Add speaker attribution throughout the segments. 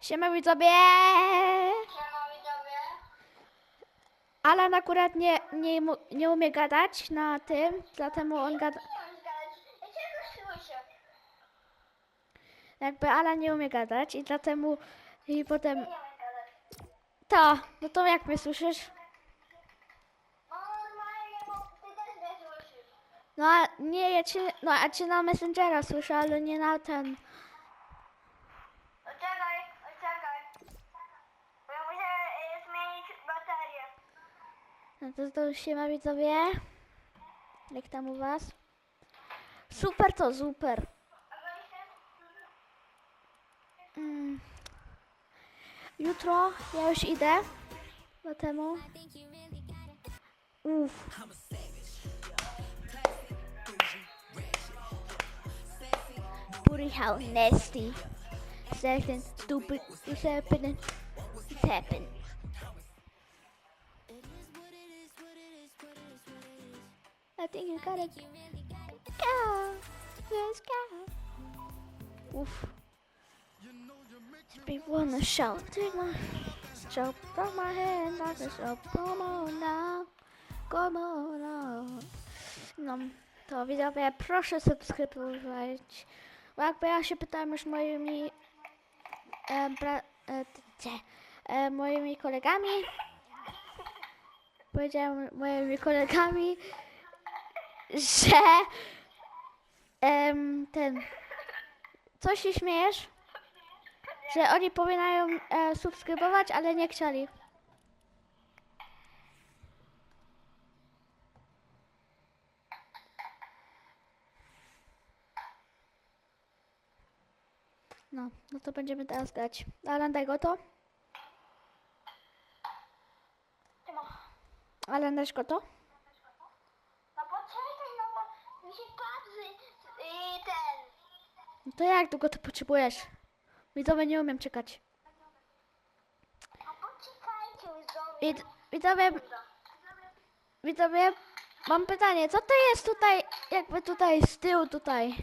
Speaker 1: Siema widzowie!
Speaker 2: Siema widzowie.
Speaker 1: Alan akurat nie, nie, mu- nie umie gadać na tym, dlatego on gada... Jakby Alan nie umie gadać i dlatego... I potem... To, no to jak mnie słyszysz?
Speaker 2: No mnie słyszysz.
Speaker 1: No a nie, ja cię... No a cię na Messengera słyszę, ale nie na ten... No to, to siema widzowie. Jak tam u was? Super to, super. Mm. Jutro ja już idę do temu. Uff. Booty how nasty. Second stupid is happening. It's happening. Gotta go. Let's go. Oof. Be wanna shout, take my shout from my hand, like a shout, come on now, come on. No, to widzowie, proszę subskrybować. Bo jakby ja się pytałem już moimi e, bra, e, te, e, moimi kolegami, powiedziałem moimi kolegami, że em, ten, co się śmiejesz? Że oni powinnają e, subskrybować, ale nie chcieli. No, no to będziemy teraz grać. Alan, daj go to.
Speaker 2: Siema.
Speaker 1: Alan, dasz go to.
Speaker 2: No poczekaj, no bo mi się patrzy y, ten.
Speaker 1: No to jak długo to potrzebujesz? Widzowie nie umiem czekać. Wid widzowie, widzowie, mam pytanie. Co to jest tutaj, jakby tutaj z tyłu tutaj?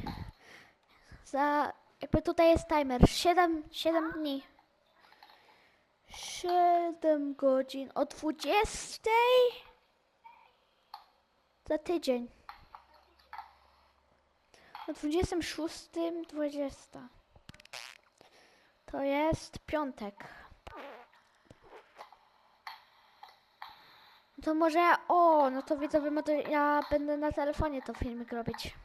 Speaker 1: Za, jakby tutaj jest timer. 7, 7 dni. 7 godzin. O 20? Za tydzień. O 26, 20. To jest piątek. To może, o, no to widzowie, no to ja będę na telefonie to filmik robić.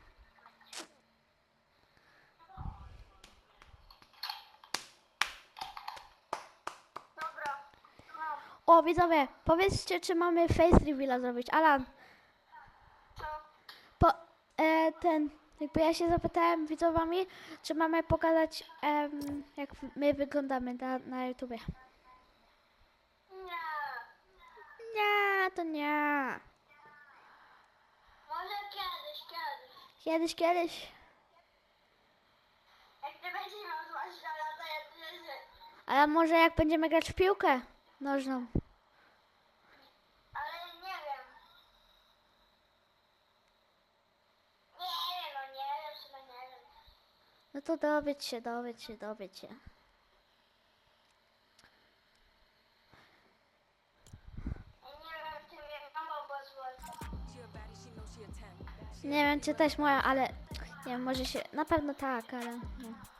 Speaker 1: O, widzowie, powiedzcie, czy mamy face reveala zrobić. Alan,
Speaker 2: Co?
Speaker 1: po, e, ten, jakby ja się zapytałem widzowami, czy mamy pokazać, em, jak my wyglądamy na, na YouTubie.
Speaker 2: Nie.
Speaker 1: Nie, to nie.
Speaker 2: Może kiedyś, kiedyś.
Speaker 1: Kiedyś, kiedyś.
Speaker 2: Jak ty będziesz miał zwłaszcza lata, jak ty leży.
Speaker 1: Ale może jak będziemy grać w piłkę nożną.
Speaker 2: Ale nie wiem. Nie wiem, no nie wiem, chyba nie wiem.
Speaker 1: No to dowiedz się, dowiedz się, dowiedz się.
Speaker 2: Nie wiem, czy
Speaker 1: też moja, ale nie wiem, może się, na pewno tak, ale nie.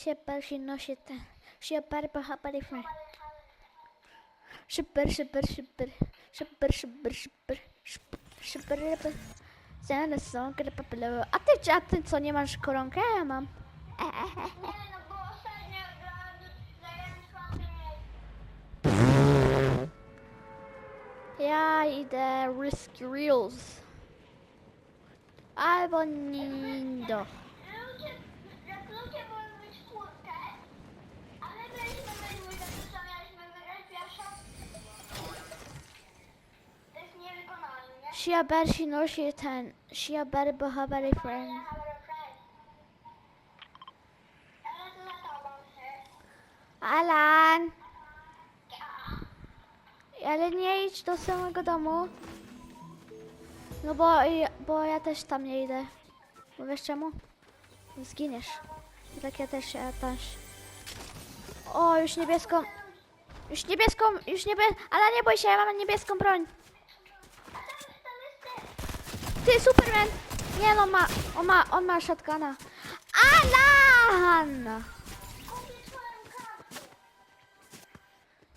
Speaker 1: Si te. Siapa pa hapa di Szybber, szybber, szybber. Szybber, szybber, szybber. Szybber, szybber, szybber. Zaraz są krepapyle. A ty, a ty? Ja mam. Ja idę Risky Reels. Albo Nindo.
Speaker 2: Ludzie, jak ludzie mogą być czwórkę, a my byliśmy byli że to co mieliśmy wygrać pierwszą. To jest nie?
Speaker 1: Shia ber she knows she ten. Shia ber boha very friend.
Speaker 2: Ale to za tobą, sir.
Speaker 1: Alan! Ale nie idź do samego domu. No bo, bo ja też tam nie idę. Bo wiesz czemu? Zginiesz. Tak ja też, ja też. O, już niebieską. Już niebieską, już niebie... Ale nie bój się, ja mam niebieską broń.
Speaker 2: A tam, tam jest
Speaker 1: Superman! Nie no, ma, on ma, on ma shotguna. Alan!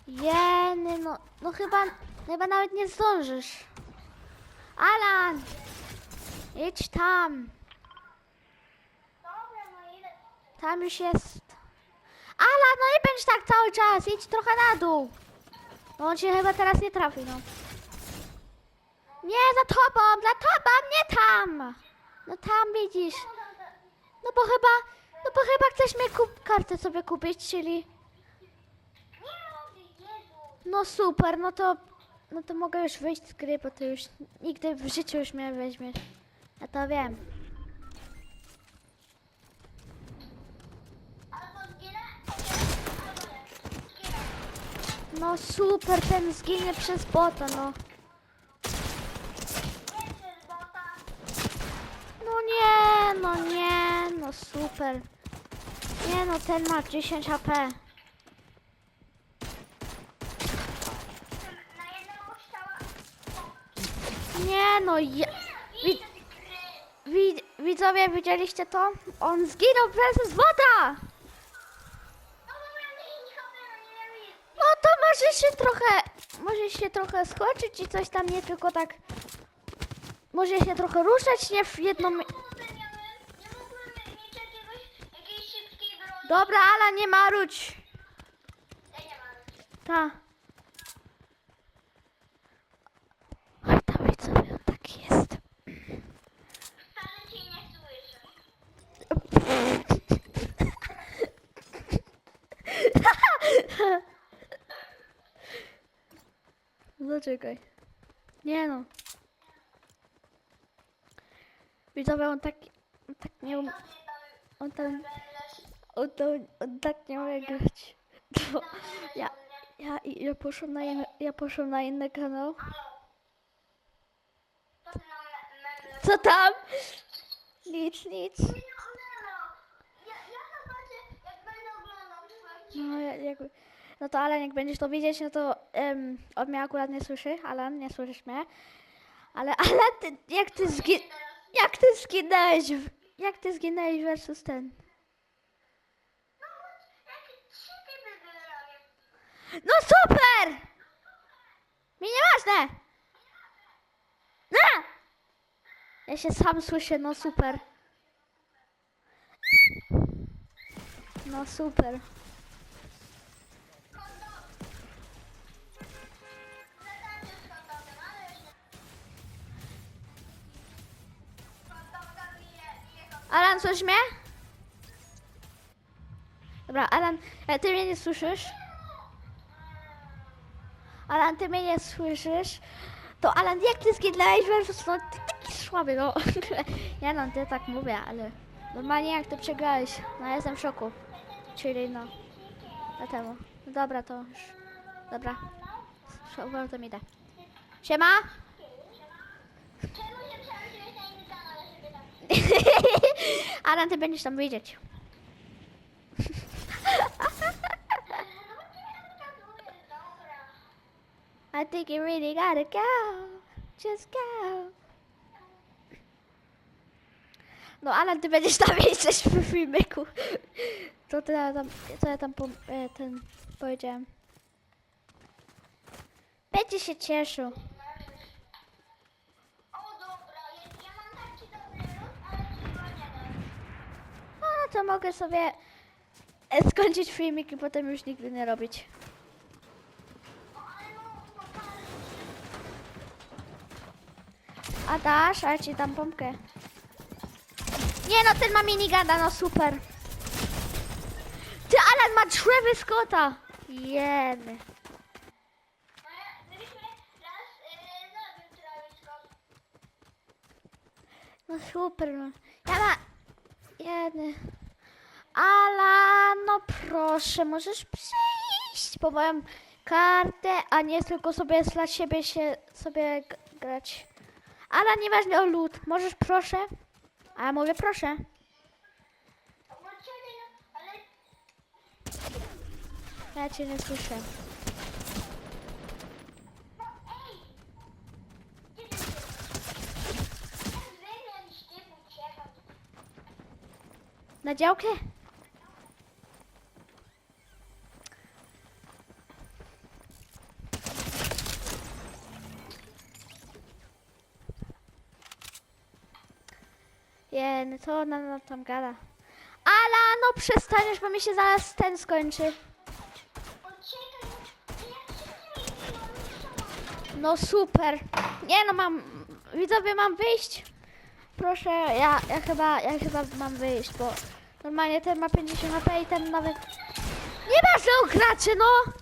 Speaker 1: Jeny, no, no chyba, chyba nawet nie zdążysz. Alan! Idź tam. Tam już jest. Alan, no nie bądź tak cały czas. Idź trochę na dół. No on cię chyba teraz nie trafi, no. Nie, za tobą, za tobą, nie tam. No tam widzisz. No bo chyba, no bo chyba chcesz mnie kup kartę sobie kupić, czyli... No super, no to, no to mogę już wyjść z gry, bo ty już nigdy w życiu już mnie weźmiesz. Ja to wiem. No super, ten zginie przez bota, no.
Speaker 2: Nie przez bota.
Speaker 1: No nie, no nie, no super. Nie no, ten ma 10 HP. Nie no, ja... Wi, wi, widzowie, widzieliście to? On zginął przez
Speaker 2: wiem.
Speaker 1: No to może się trochę, może się trochę skoczyć i coś tam, nie tylko tak... Może się trochę ruszać, nie w jedną...
Speaker 2: Nie.
Speaker 1: Dobra, Ala, nie
Speaker 2: mam.
Speaker 1: Ta. Oj, tam widzowie, tak jest.
Speaker 2: Wcale cię nie słyszę.
Speaker 1: Zaczekaj. Nie no. Widzowie, on tak, on tak nie um... On tam, on, tam, on tak nie umie grać. To ja, ja, ja poszłam na inny, ja poszłam na inny kanał. Co tam? Nic, nic.
Speaker 2: No, jak
Speaker 1: No, to Alan, jak będziesz to widzieć, no to um, mnie akurat nie słyszy. Alan, nie słyszysz mnie. Ale, ale ty, jak ty zgi... Jak ty zginęłeś? w- Jak ty zginęłeś versus ten?
Speaker 2: No, jakie trzy typy wyrobię.
Speaker 1: No super! Mi nieważne! No! Ja się sam słyszę, no super. No super. Alan, słyszysz mnie? Dobra, Alan, e, ty mnie nie słyszysz? Alan, ty mnie nie słyszysz? To Alan, jak ty zginęłeś versus, no ty taki słaby, no. Nie no, ty tak mówię, ale normalnie jak ty przegrałeś, no ja jestem w szoku. Czyli no, dlatego. No dobra, to już, dobra. To mi da. Siema!
Speaker 2: Czemu się przełączyłeś na inny kanał, ja
Speaker 1: Alan, ty będziesz tam
Speaker 2: dobra.
Speaker 1: I think you really gotta go. Just go. No, Alan, ty będziesz tam jesteś w filmiku. Co ty ja tam, co ja tam po, e, ten powiedziałem? Będzie się cieszył.
Speaker 2: O dobra, ja, ja mam taki dobry lód, ale ci go nie dam.
Speaker 1: No, no to mogę sobie e, skończyć filmik i potem już nigdy nie robić. A dasz, a ci dam pompkę. Nie no, ten ma minigana, no super. Ty, Alan ma Travis Scotta. Jeny.
Speaker 2: No
Speaker 1: super, no. Ja ma... Jeny. Alan, no proszę, możesz przyjść po moją kartę, a nie tylko sobie dla siebie się sobie grać. Alan, nieważne o lód, możesz proszę? A ja mówię proszę. Ja cię nie słyszę.
Speaker 2: no ej! Gdzie ty jesteś? Ja wymienić typ uciekam.
Speaker 1: Na działkę? Je, no co ona nam tam gada? Ala, no przestaniesz, bo mi się zaraz ten skończy.
Speaker 2: No,
Speaker 1: super. Nie no, mam... Widzowie, mam wyjść? Proszę, ja, ja chyba, ja chyba mam wyjść, bo normalnie ten ma 50 HP i ten nawet... Nieważne o gracze, no!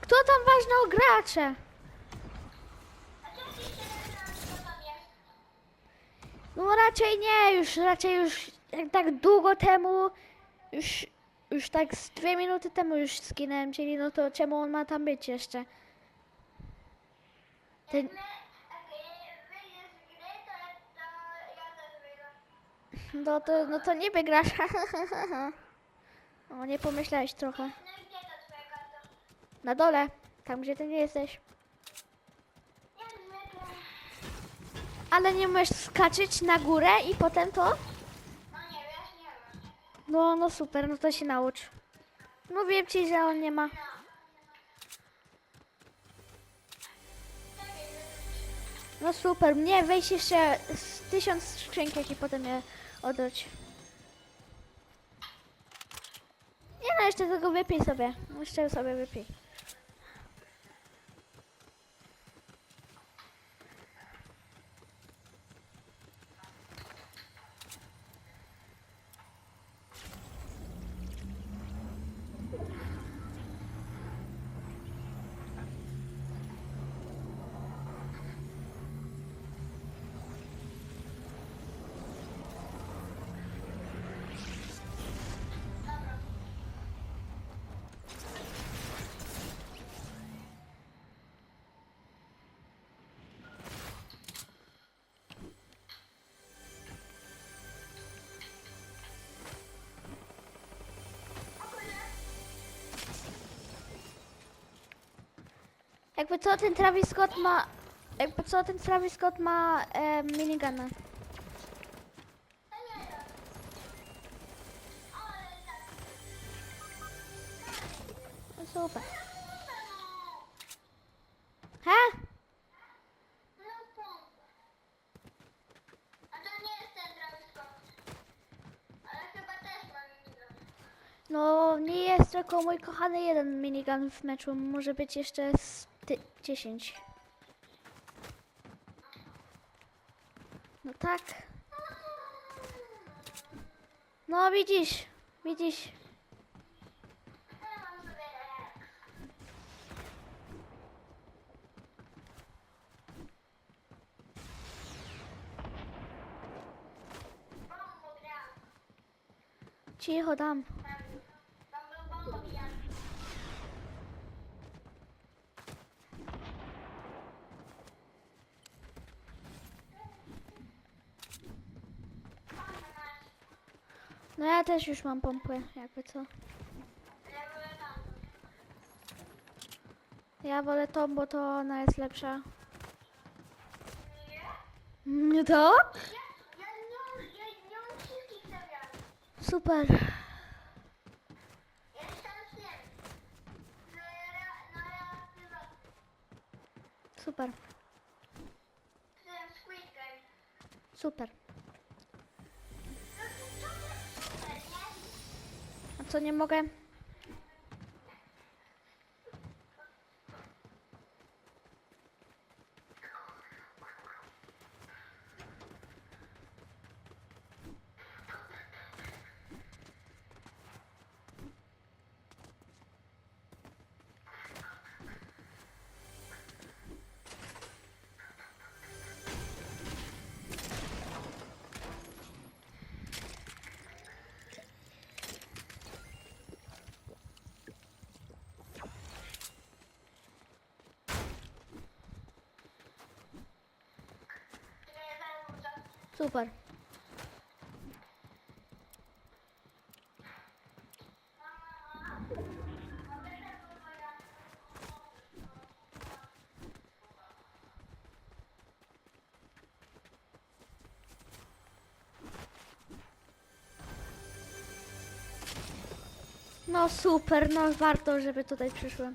Speaker 1: Kto tam ważny o gracze?
Speaker 2: A co ty się nagrałeś, co tam jest?
Speaker 1: No raczej nie, już raczej już jak tak długo temu, już, już tak z dwie minuty temu już skinąłem, czyli no to czemu on ma tam być jeszcze? Ten, no to, no to niby grasz. o, nie pomyślałeś trochę.
Speaker 2: No?
Speaker 1: Na dole, tam gdzie ty nie jesteś.
Speaker 2: Jak zwykle.
Speaker 1: Ale nie umiesz skaczyć na górę i potem to?
Speaker 2: No nie wiesz, nie wiem.
Speaker 1: No, no super, no to się naucz. Mówiłem ci, że on nie ma. No super, mnie wejść jeszcze z tysiąc skrzynkach i potem je oddać. Nie no, jeszcze tego wypij sobie. Jeszcze sobie wypij. Jakby co ten Travis Scott ma... Jakby co ten Travis Scott ma e, minigana.
Speaker 2: No
Speaker 1: super. He?
Speaker 2: pompa. A to nie jest ten Travis Scott. Ale chyba też ma minigun.
Speaker 1: No nie jest tylko mój kochany jeden minigun w meczu. Może być jeszcze z ty- 10. No tak. No widzisz, widzisz.
Speaker 2: Ja mam sobie relaks. Bombo gra.
Speaker 1: Cicho tam.
Speaker 2: Tam, tam
Speaker 1: No ja też już mam pompę, jakby co.
Speaker 2: Ja wolę tam.
Speaker 1: Ja wolę tą, bo to ona jest lepsza.
Speaker 2: Nie?
Speaker 1: To? Super. co nie
Speaker 2: mogę. Super. No super, no warto, żeby tutaj przyszłem.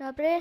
Speaker 2: Dobre.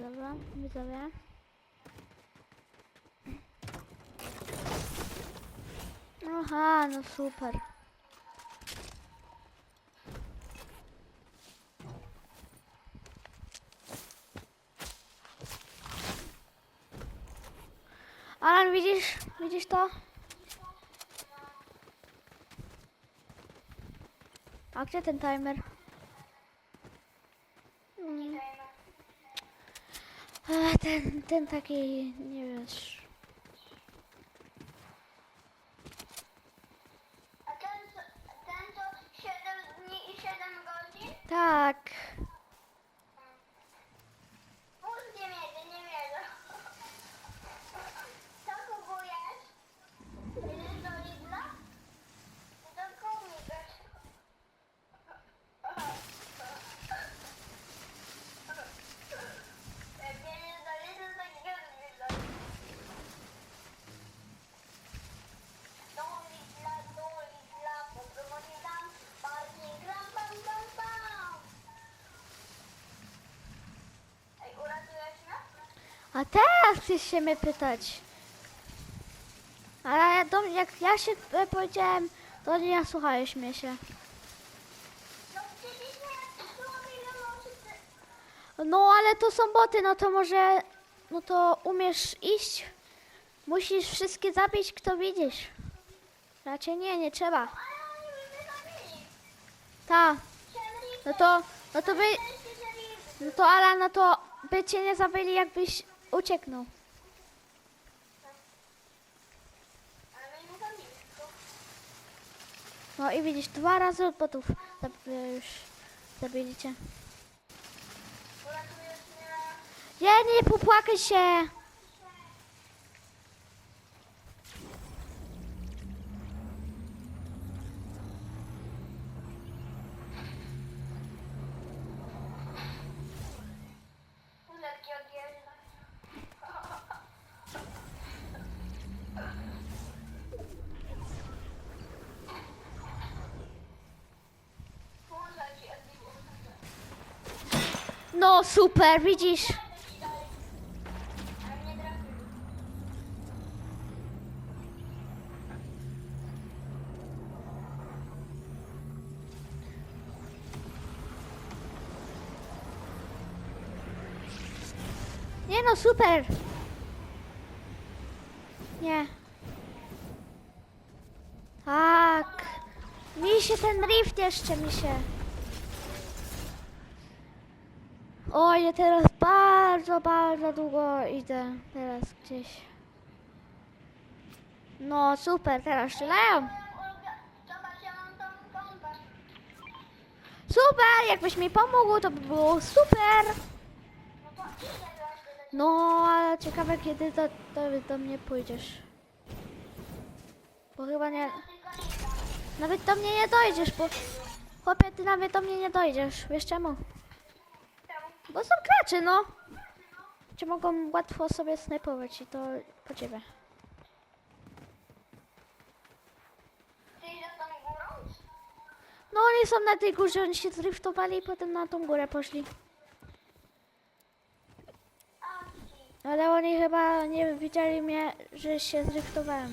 Speaker 2: Dobra, widzowie. Aha, no super. Alan, widzisz? Widzisz to? A gdzie ten timer? ten, ten taki, nie wiesz, chcesz się mnie pytać. Ale
Speaker 1: ja do, jak ja się e, powiedziałem, to nie słuchałeś mnie się.
Speaker 2: No
Speaker 1: ale to są boty, no to może, no to umiesz iść? Musisz wszystkie zabić, kto widzisz. Raczej nie, nie trzeba. Ta. No to, no to by, no to Ala, no to by cię nie zabili, jakbyś ucieknął. No i widzisz, dwa razy od botów już zabili cię.
Speaker 2: Uratujesz mnie.
Speaker 1: Nie, nie popłakaj się. No super, widzisz. Nie no, super. Nie. Tak. Mi się ten rift jeszcze mi się. Oj, ja teraz bardzo, bardzo długo idę. Teraz gdzieś. No super, teraz strzelają. Super, jakbyś mi pomógł, to by było super.
Speaker 2: No to
Speaker 1: ale ciekawe kiedy do, do, do mnie pójdziesz. Bo chyba nie... Nawet do mnie nie dojdziesz, bo... Chłopie, ty nawet do mnie nie dojdziesz. Wiesz czemu? Bo są gracze, no. Cię mogą łatwo sobie snajpować i to po ciebie. No oni są na tej górze, oni się zriftowali i potem na tą górę poszli. Ale oni chyba nie widzieli mnie, że się
Speaker 2: Wiksa.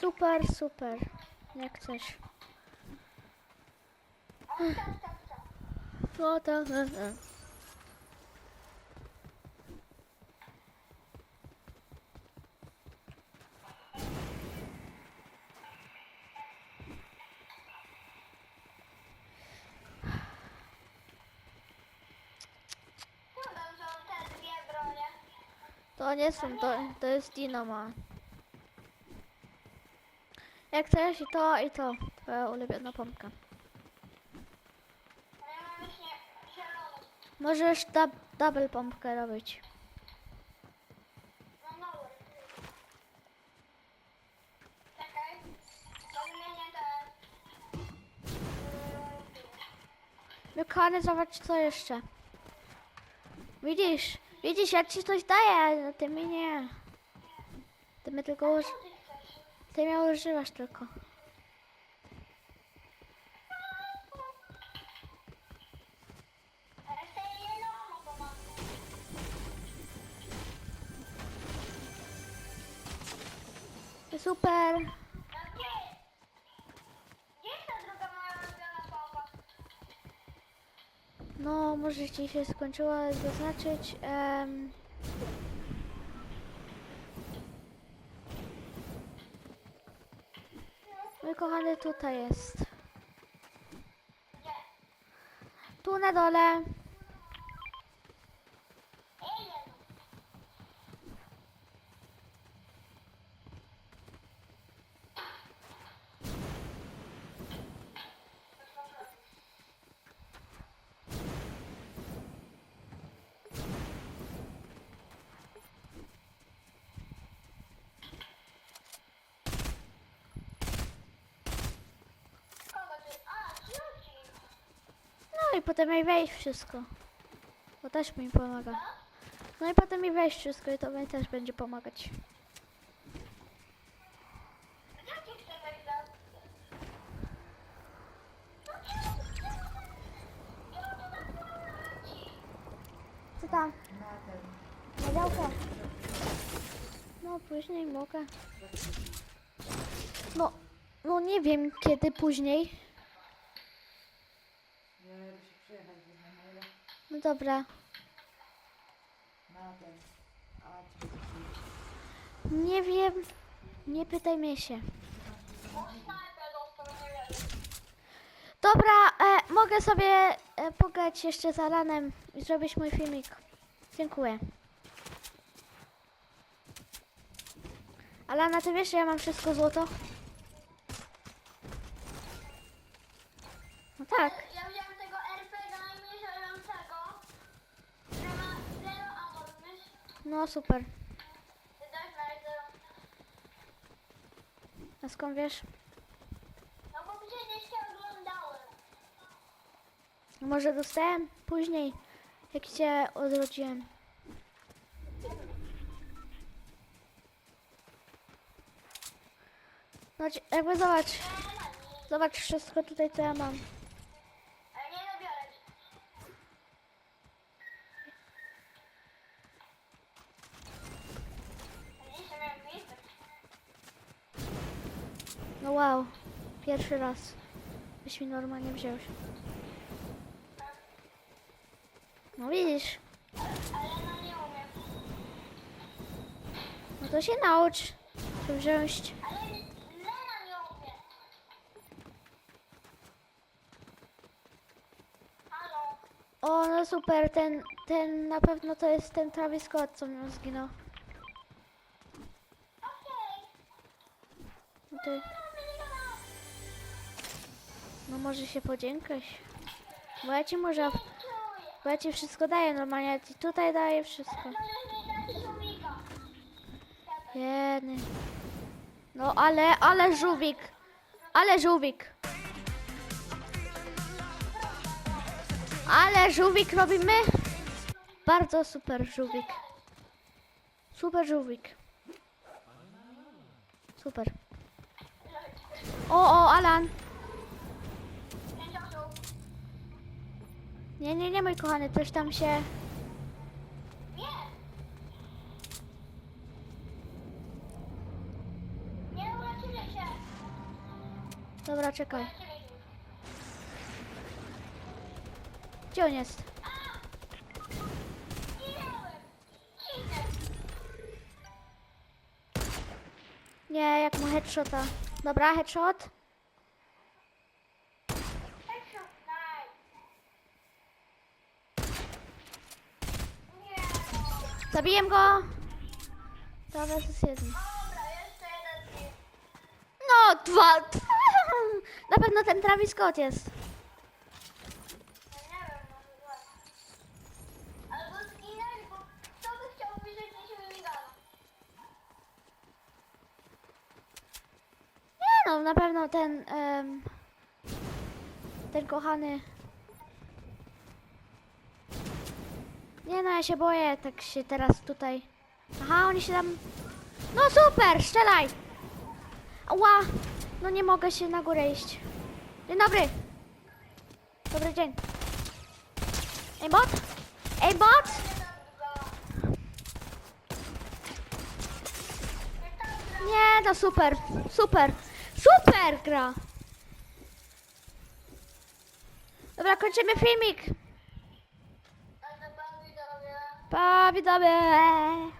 Speaker 1: Super, super. Jak chcesz. No to... nie są, to, to jest Dinoma. Jak chcesz i to, i to. Twoja ulubiona pompka.
Speaker 2: A ja mam właśnie zieloną.
Speaker 1: Możesz dub, double pompkę robić. Kochany, zobacz co jeszcze. Widzisz, widzisz, ja ci coś daję, a ty mi nie. Ty mnie tylko uż...
Speaker 2: Ty
Speaker 1: mnie używasz tylko. Ci się zaznaczyć. em, Mój kochany tutaj jest. Tu na dole.
Speaker 2: Ej, nie no. Kogo ty? A, Ciuci.
Speaker 1: No i potem mi wejść wszystko. Bo też mi pomaga. No i potem mi wejść wszystko i to mi też będzie pomagać. Co tam?
Speaker 3: Na
Speaker 1: działkę. No później mogę. No, no nie wiem kiedy później.
Speaker 3: Nie, musi przyjechać z na maila.
Speaker 1: No dobra.
Speaker 3: Na
Speaker 1: Nie wiem. Nie pytaj mnie się. Dobra, e, mogę sobie e, pograć jeszcze z Alanem i zrobić mój filmik. Dziękuję. Alana, ty wiesz, że ja mam wszystko złoto? No tak. No super. A skąd wiesz?
Speaker 2: No bo przecież cię oglądałem.
Speaker 1: Może dostałem później, jak cię odrodziłem. No, ci- jakby zobacz, zobacz wszystko tutaj, co ja mam.
Speaker 2: Ale nie dobiorę cię. Widzisz, że miałem miejsce.
Speaker 1: No wow, pierwszy raz. Byś mi normalnie wziąłeś. No widzisz,
Speaker 2: no
Speaker 1: no to się naucz. To wziąć. O, no super, ten, ten na pewno to jest ten Travis Scott, co miał zginął.
Speaker 2: Okej.
Speaker 1: No, może się podziękać. Bo ja ci może, bo ja ci wszystko daję normalnie, ja ci tutaj daję wszystko. Jeny. No ale, ale żółwik. Ale żółwik. Ale żółwik robimy. Bardzo super żółwik. Super żółwik. Super. O, o, Alan. Nie, nie, nie, mój kochany, coś tam się...
Speaker 2: Nie. Nie uleczyli się.
Speaker 1: Dobra, czekaj. Gdzie on jest? Nie, jak mu headshota. Dobra. Headshot,
Speaker 2: nice. Nie no.
Speaker 1: Zabiję go. Dobra, to jest jeden. No, dwa. Na pewno ten Travis Scott jest. Nie no, na pewno ten. em, ten kochany. Nie no, ja się boję, tak się teraz tutaj. Aha, oni się tam. No super, strzelaj! Ła! No nie mogę się na górę iść. Dzień dobry! Dobry dzień. Ej, bot? Ej, bot? Nie, no super, super, super gra. Dobra, kończymy filmik.
Speaker 2: Ale pan widzowie.
Speaker 1: Pa, widzowie.